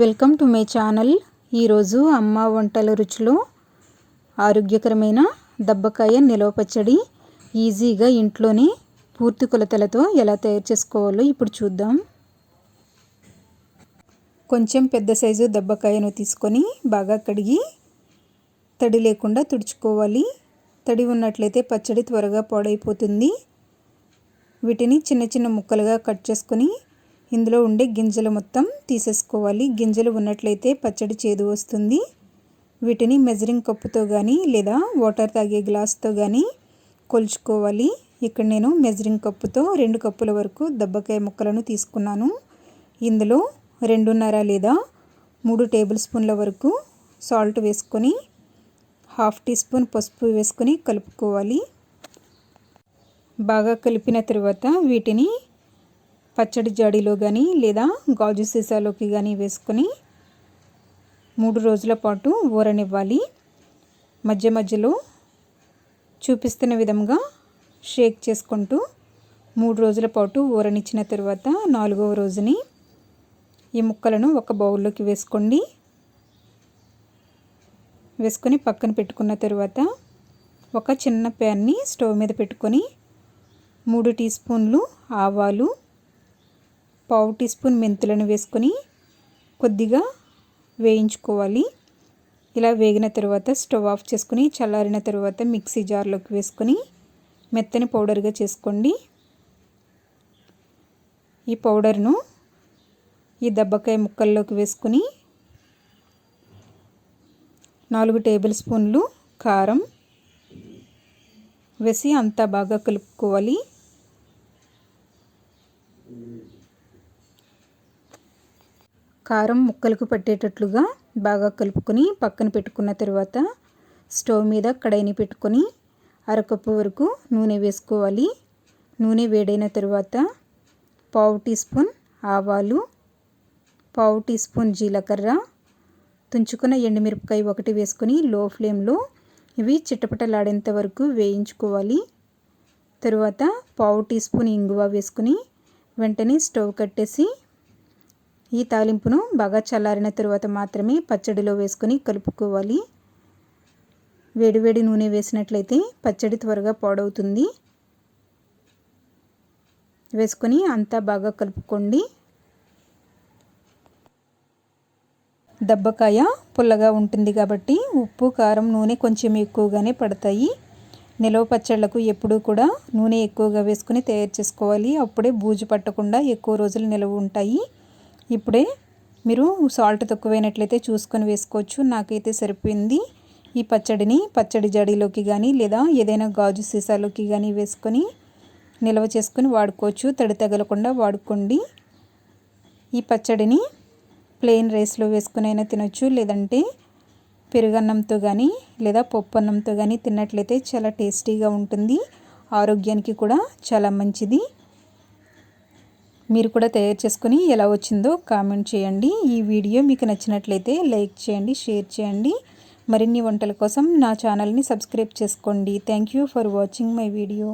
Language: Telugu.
Welcome to my channel. ఈరోజు అమ్మ వంటల రుచిలో ఆరోగ్యకరమైన దబ్బకాయ నిలవ పచ్చడి ఈజీగా ఇంట్లోనే పూర్తి కొలతలతో ఎలా తయారు చేసుకోవాలో ఇప్పుడు చూద్దాం. కొంచెం పెద్ద సైజు దబ్బకాయను తీసుకొని బాగా కడిగి తడి లేకుండా తుడుచుకోవాలి. తడి ఉన్నట్లయితే పచ్చడి త్వరగా పాడైపోతుంది. వీటిని చిన్న చిన్న ముక్కలుగా కట్ చేసుకొని ఇందులో ఉండే గింజలు మొత్తం తీసేసుకోవాలి. గింజలు ఉన్నట్లయితే పచ్చడి చేదు వస్తుంది. వీటిని మెజరింగ్ కప్పుతో కానీ లేదా వాటర్ తాగే గ్లాస్తో కానీ కొలుచుకోవాలి. ఇక్కడ నేను మెజరింగ్ కప్పుతో రెండు కప్పుల వరకు దబ్బకాయ ముక్కలను తీసుకున్నాను. ఇందులో రెండున్నర లేదా మూడు టేబుల్ స్పూన్ల వరకు సాల్ట్ వేసుకొని హాఫ్ టీ స్పూన్ పసుపు వేసుకొని కలుపుకోవాలి. బాగా కలిపిన తర్వాత వీటిని పచ్చడి జాడీలో కానీ లేదా గాజు సీసాలోకి కానీ వేసుకొని మూడు రోజుల పాటు ఊరనివ్వాలి. మధ్య మధ్యలో చూపిస్తున్న విధంగా షేక్ చేసుకుంటూ మూడు రోజుల పాటు ఊరనిచ్చిన తర్వాత నాలుగవ రోజుని ఈ ముక్కలను ఒక బౌల్లోకి వేసుకోండి. వేసుకొని పక్కన పెట్టుకున్న తర్వాత ఒక చిన్న ప్యాన్ని స్టవ్ మీద పెట్టుకొని మూడు టీ స్పూన్లు ఆవాలు పావు టీ స్పూన్ మెంతులను వేసుకొని కొద్దిగా వేయించుకోవాలి. ఇలా వేగిన తర్వాత స్టవ్ ఆఫ్ చేసుకుని చల్లారిన తర్వాత మిక్సీ జార్లోకి వేసుకొని మెత్తని పౌడర్గా చేసుకోండి. ఈ పౌడర్ను ఈ దబ్బకాయ ముక్కల్లోకి వేసుకొని నాలుగు టేబుల్ స్పూన్లు కారం వేసి అంతా బాగా కలుపుకోవాలి. కారం ముక్కలకు పట్టేటట్లుగా బాగా కలుపుకొని పక్కన పెట్టుకున్న తర్వాత స్టవ్ మీద కడాయిని పెట్టుకొని అరకప్పు వరకు నూనె వేసుకోవాలి. నూనె వేడైన తర్వాత పావు టీ స్పూన్ ఆవాలు పావు టీ స్పూన్ జీలకర్ర తుంచుకున్న ఎండుమిరపకాయ ఒకటి వేసుకొని లో ఫ్లేమ్లో ఇవి చిట్టపటలాడేంత వరకు వేయించుకోవాలి. తరువాత పావు టీ స్పూన్ ఇంగువ వేసుకుని వెంటనే స్టవ్ కట్టేసి ఈ తాలింపును బాగా చల్లారిన తరువాత మాత్రమే పచ్చడిలో వేసుకొని కలుపుకోవాలి. వేడివేడి నూనె వేసినట్లయితే పచ్చడి త్వరగా పాడవుతుంది. వేసుకొని అంతా బాగా కలుపుకోండి. దబ్బకాయ పుల్లగా ఉంటుంది కాబట్టి ఉప్పు కారం నూనె కొంచెం ఎక్కువగానే పడతాయి. నిలవ పచ్చళ్ళకు ఎప్పుడూ కూడా నూనె ఎక్కువగా వేసుకుని తయారు చేసుకోవాలి. అప్పుడే బూజు పట్టకుండా ఎక్కువ రోజులు నిలవ ఉంటాయి. ఇప్పుడే మీరు సాల్ట్ తక్కువైనట్లయితే చూసుకొని వేసుకోవచ్చు. నాకైతే సరిపోయింది. ఈ పచ్చడిని పచ్చడి జడిలోకి కానీ లేదా ఏదైనా గాజు సీసాలోకి కానీ వేసుకొని నిల్వ చేసుకొని వాడుకోవచ్చు. తడి తగలకుండా వాడుకోండి. ఈ పచ్చడిని ప్లెయిన్ రైస్లో వేసుకుని అయినా తినొచ్చు. లేదంటే పెరుగన్నంతో కానీ లేదా పప్పు అన్నంతో కానీ తిన్నట్లయితే చాలా టేస్టీగా ఉంటుంది. ఆరోగ్యానికి కూడా చాలా మంచిది. మీరు కూడా తయారు చేసుకుని ఎలా వచ్చిందో కామెంట్ చేయండి. ఈ వీడియో మీకు నచ్చినట్లయితే లైక్ చేయండి షేర్ చేయండి. మరిన్ని వంటల కోసం నా ఛానల్ని సబ్స్క్రైబ్ చేసుకోండి. Thank for watching my video